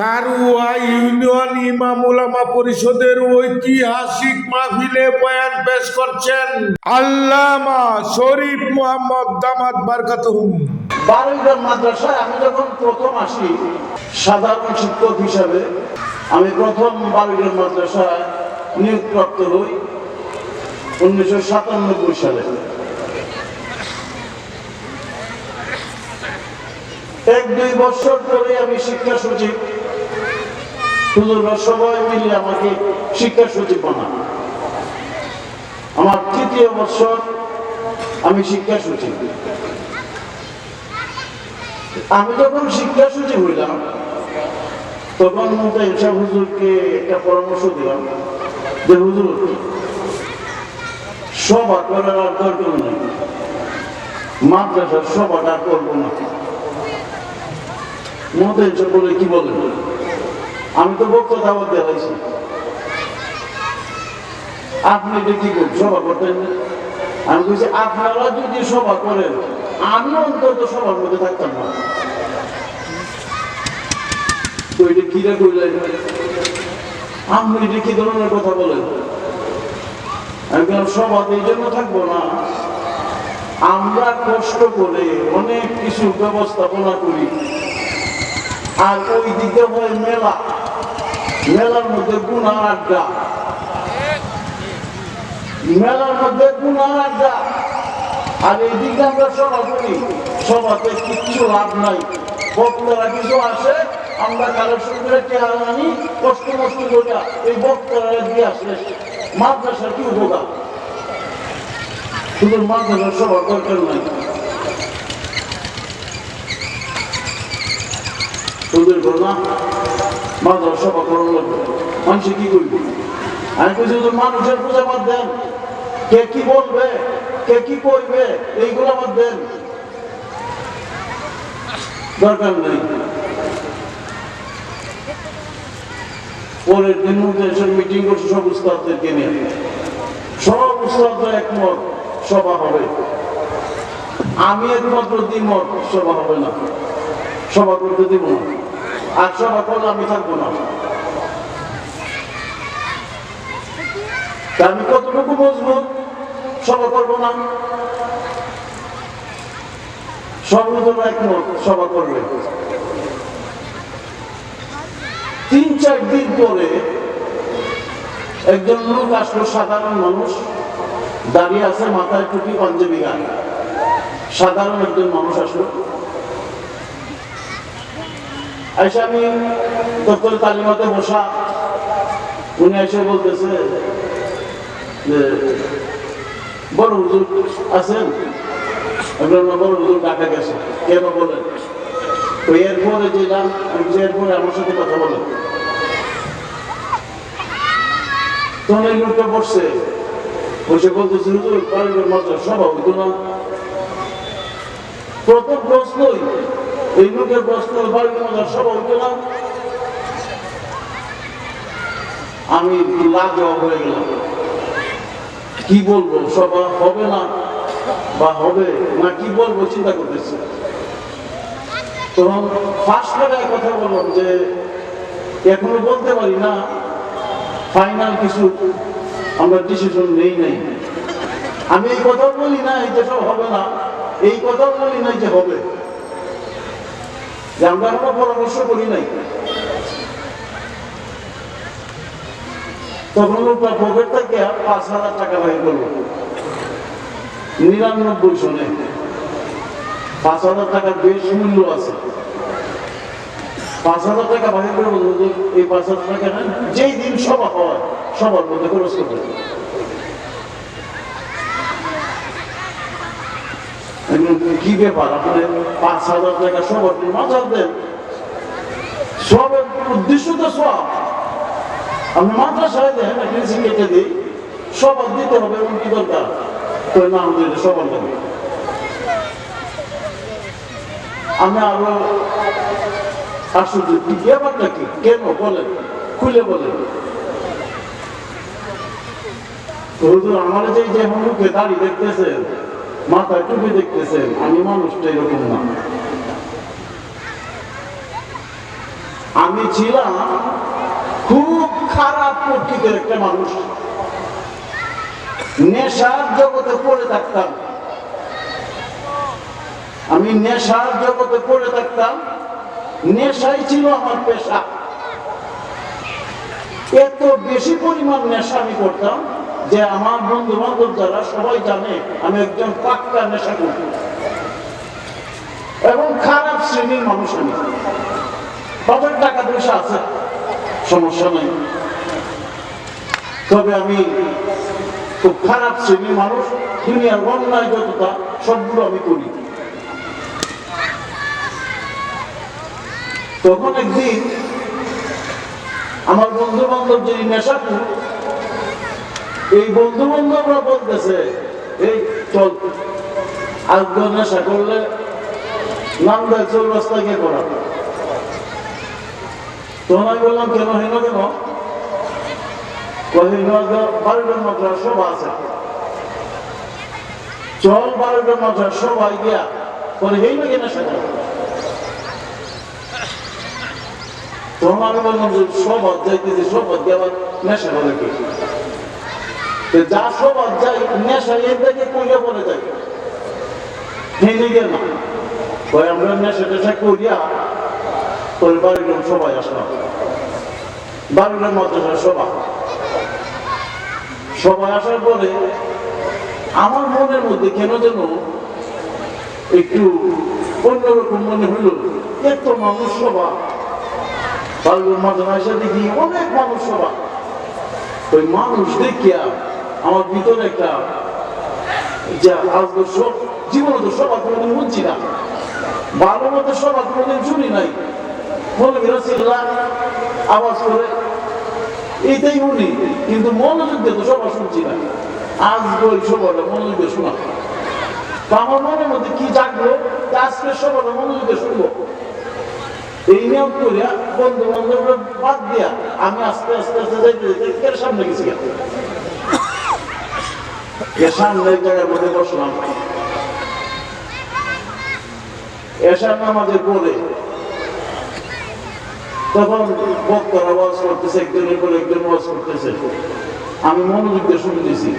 কারুয়া union ইমাম উলামা পরিষদের ঐতিহাসিক মাহফিলে বয়ান পেশ করছেন আল্লামা শরীফ মোহাম্মদ দামাত বারকাতুহুম। বারোইগ্রাম মাদ্রাসায় আমি যখন প্রথম আসি, সাধারণ শিক্ষক হিসাবে, আমি প্রথম বারোইগ্রাম মাদ্রাসায় নিয়োগপ্রাপ্ত হই উনিশশো সাতানব্বই সালে। এক দুই বছর পরে আমি শিক্ষা সচিব। হুজুররা সবাই মিলে আমাকে শিক্ষা সচিব বানান আমার তৃতীয় বছর আমি শিক্ষা সচিব আমি যখন শিক্ষা সচিব হইলাম, তখন মোতাইম সাহেব হুজুরকে একটা পরামর্শ দিলাম যে, হুজুর, সভা করার আর দরকার নেই। মাদ্রাসার সভাটা করব না। মোতাইম সাহেব বলে, কি বলেন? আমি তো বক্তব্য বলতে দেওয়াইছি আপনি এটা কি সভা করতেন আমি বলছি, আপনারা যদি সভা করেন আমি অন্তত সবার মধ্যে থাকতাম না। তো এটা কিরা কইলেন? আপনি এটা কি ধরনের কথা বলেন? আমি বললাম, সভাতে এই জন্য থাকব না। আমরা কষ্ট করে অনেক কিছু ব্যবস্থাপনা করি। আর ওই দিকে হয় মেলা। মেলার মধ্যে গুণার আড্ডা মেলার মধ্যে গুণার আড্ডা আর এই দিকে আমরা সভা করি। সভাতে কিচ্ছু লাভ নাই। বক্তারা কিছু আসে, আমরা করে টেহা আনি, কষ্ট মষ্ট করে এই বক্তারা দিয়ে আসলে মাদ্রাসার কি উপকার? শুধু মাদ্রাসার সভা দরকার নাই। তোদের ঘটনা? মাদ্রাসা সভা করানো লাগবে মানুষ কি করবি? আমি বলছি মানুষের দেন। কে কি বলবে? কে কি করবে এইগুলো দেন। দরকার নেই। পরের দিন এসে মিটিং করছে সব উস্তাদদেরকে নিয়ে। সব উস্তাদরা একমত, সভা হবে। আমি একমাত্র দ্বিমত, সভা হবে না। সভা করতে দিব না। সভা করলে আমি থাকব না। আমি কতটুকু বুঝব? সভা করব না। সর্বজন একমত, সভা করবে। তিন, চার দিন পরে একজন লোক আসলো, সাধারণ মানুষ। দাঁড়িয়ে আছে মাথায় টুপি, পাঞ্জাবি গান সাধারণ একজন মানুষ আসলো। এসে আমি দপ্তর তালিমাতে বসা। উনি এসে বলতেছে যে, বড় হুজুর আছেন? আমি বড় হুজুর ডাকা গেছে। কেন বলেন তো এরপরে যেলাম আমি এরপরে আমার সাথে কথা বলেন তখন এই লোকটা বসছে। বসে বলতেছে, হুজুর, পারিবারিক মজা সভা হইতো না। প্রথম প্রশ্নই এই লোকের প্রশ্ন বাড়ির মজার সভা হইতো না আমি লাজবাব হয়ে গেলাম। কি বলব সভা হবে না বা হবে না, কি বলব, চিন্তা করতেছি। তখন ফার্স্ট জায়গায় কথা বললাম যে, এখনও বলতে পারি না ফাইনাল কিছু আমরা ডিসিশন নেই নাই। আমি এই কথা বলি না এই যে সব হবে না, এই কথা বলি নাই যে হবে। যে আমরা কোনো পরামর্শ করি নাই। তখন লোকটা পকেট থেকে পাঁচ হাজার টাকা বাইর করল নিরানব্বই সনে পাঁচ হাজার টাকার বেশ মূল্য আছে। পাঁচ হাজার টাকা বাহির করে বলব এই পাঁচ হাজার টাকা যেই দিন সভা হয়, সবার মধ্যে খরচ করতে হবে। এখন কি ব্যাপার? আপনি পাঁচ হাজার টাকা সবার মাজার দেন সবের উদ্দেশ্য তো সব। আপনি মাদ্রাসায় দেন, একটা কেটে দিই। সবার দিতে হবে এমন কি দরকার? তো না আমাদের সবার দেবে আমি আরও আশ্চর্য ব্যাপারটা কি? কেন? বলেন, খুলে বলেন। আমার যে যে মুখে দাড়ি দেখতেছেন মাথায় টুপি দেখতেছেন আমি মানুষটা এরকম না। আমি ছিলাম খুব খারাপ প্রকৃতির একটা মানুষ। নেশার জগতে পড়ে থাকতাম। আমি নেশার জগতে পড়ে থাকতাম, নেশাই ছিল আমার পেশা। এত বেশি পরিমাণ নেশা আমি করতাম যে আমার বন্ধু বান্ধব যারা সবাই জানে, আমি একজন পাক্কা নেশা করতাম এবং খারাপ শ্রেণির মানুষ আমি। বাবার টাকা পয়সা আছে, সমস্যা নেই। তবে আমি খুব খারাপ শ্রেণির মানুষ, দুনিয়ার অন্যায় যতটা সবগুলো আমি করি। তখন একদিন আমার বন্ধু বান্ধব যিনি নেশাপুর এই বন্ধু বান্ধবরা বলতেছে, এই, চল। আজকে নেশা করলে নাম দেয় চৌরাস্তা কে করা তখন আমি বললাম, কেন হেন কেন? আছে। চল গিয়া বললাম যে সবাদ যাইতেছি সবাদ গেবার নেশা করে যা বলে ওই আমরা নেশা করিয়া ওই বাড়ির সবাই সবাই। আসার পরে আমার মনের মধ্যে কেন যেন একটু অন্যরকম মনে হইল এত মানুষ সভা বাড়ির মাদ্রাসা দেখি অনেক মানুষ সভা ওই মানুষ দেখিয়া আমার ভিতরে একটা যে আজকে সব তো সভা কোনোদিন বুঝছি না। ভালো মতো সভা কোনোদিন শুনি নাই। আওয়াজ করে এইটাই উনি। কিন্তু মনোযোগ দিয়ে তো সভা শুনছি না। আজ ওই সভাটা মনোযোগ দিয়ে শোনা। তো আমার মনের মধ্যে কি জাগলো আজকে সভাটা মনোযোগ দিয়ে শুনব? এই নিয়ম করিয়া বন্ধু বান্ধবরা বাদ দিয়া আমি আস্তে আস্তে আস্তে যাইতে যাইতে সামনে গেছি আমি মনোযোগ দিয়ে শুনতেছি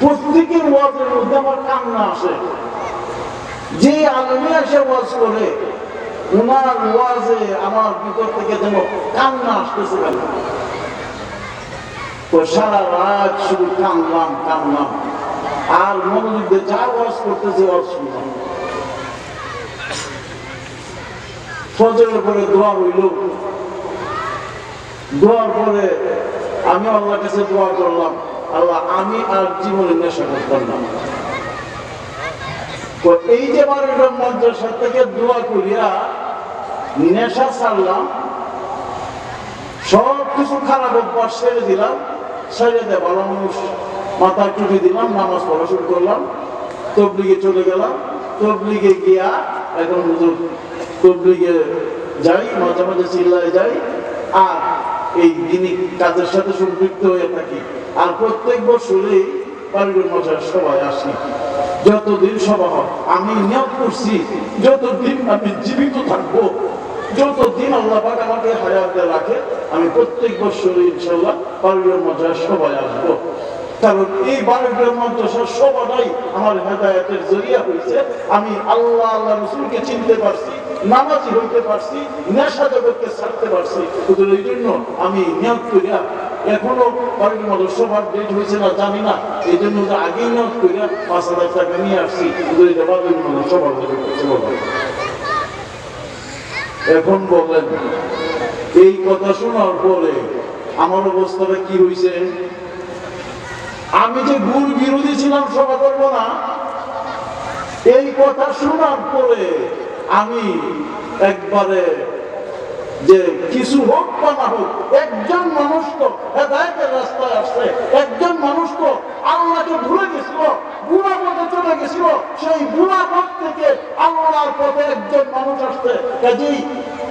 প্রত্যেকের ওয়াজের মধ্যে আমার কান্না আসে। যে আলমে এসে ওয়াজ করে ওনার ওয়াজে আমার ভিতর থেকে যেন কান্না আসতেছে। কেন তো সারা রাত শুধু কানলাম কানলাম আর মনোযোগ যা ওয়াজ করতেছে ফজরের পরে দোয়া হইল দোয়ার পরে আমি আল্লাহর কাছে দোয়া করলাম, আল্লাহ, আমি আর জীবনে নেশা করতাম না। এই যে বারোটা মাদ্রাসা থেকে দোয়া করিয়া নেশা ছাড়লাম সব কিছু খারাপ অভ্যাস ছেড়ে দিলাম। দিয়ে ভালো মানুষ মাথায় টুপি দিলাম, নামাজ পড়া শুরু করলাম, তবলিগে চলে গেলাম, তবলিগে গিয়া এখন তবলিগে যাই, মাঝে মাঝে চিল্লায় যাই, আর এই দিনই কাজের সাথে সম্পৃক্ত হয়ে থাকি। আর প্রত্যেক বছরই বাড়ির মজার সবাই আসি। যতদিন সভা হয়, আমি নিয়োগ করছি, যতদিন আমি জীবিত থাকব যতদিন আল্লাহ পাক আমাকে হায়াতে রাখে, আমি প্রত্যেক বছর ইনশাল্লাহ বাড়ির মজার সবাই আসব। এই আমি হইতে পারছি, নেশা জগৎকে ছাড়তে পারছি। এই জন্য আমি করিয়া এখনও মাদ্রাসার ডেট হয়েছে না জানি না। এই জন্য আগেই নিয়োগ করিয়া পাঁচ হাজার টাকা নিয়ে আসছি। মাদ্রাসা বলবেন এখন বললেন, এই কথা শোনার পরে আমার অবস্থাটা কি হয়েছে আমি যে ভুল বিরোধী ছিলাম, সভা করব না। এই কথা শোনার পরে আমি একবারে যে কিছু হোক বা না হোক, একজন মানুষ তো হেদায়তের রাস্তায় আসছে একজন মানুষ তো আল্লাহকে ভুলে গেছিল বুড়া পথে চলে গেছিল সেই বুড়া পথ থেকে আল্লাহর পথে মানুষ আসছে কাজেই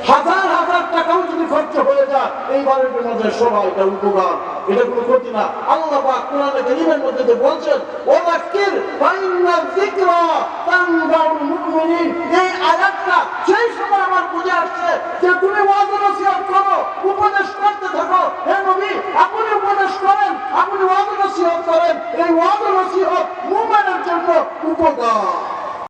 হাজার হাজার টাকাও যদি খরচ হয়ে যায় এই বাড়ির মধ্যে সবাই এটা উপকার। এটা কোনো ক্ষতি না। আল্লাহ পাক কোরআনে কারীমের মধ্যে তো বলছেন ওয়াক্কির ফাইন্না যিকরা তানফাউল মুমিনিন। এই আয়াতটা সেই সময় আমার বুঝে আসছে যে তুমি ওয়াজ নসিহত করো, উপদেশ করতে থাকো, হে নবী, আপনি উপদেশ করেন, আপনি ওয়াজ নসিহত করেন। এই ওয়াজ নসিহত মুমিনের জন্য উপকার।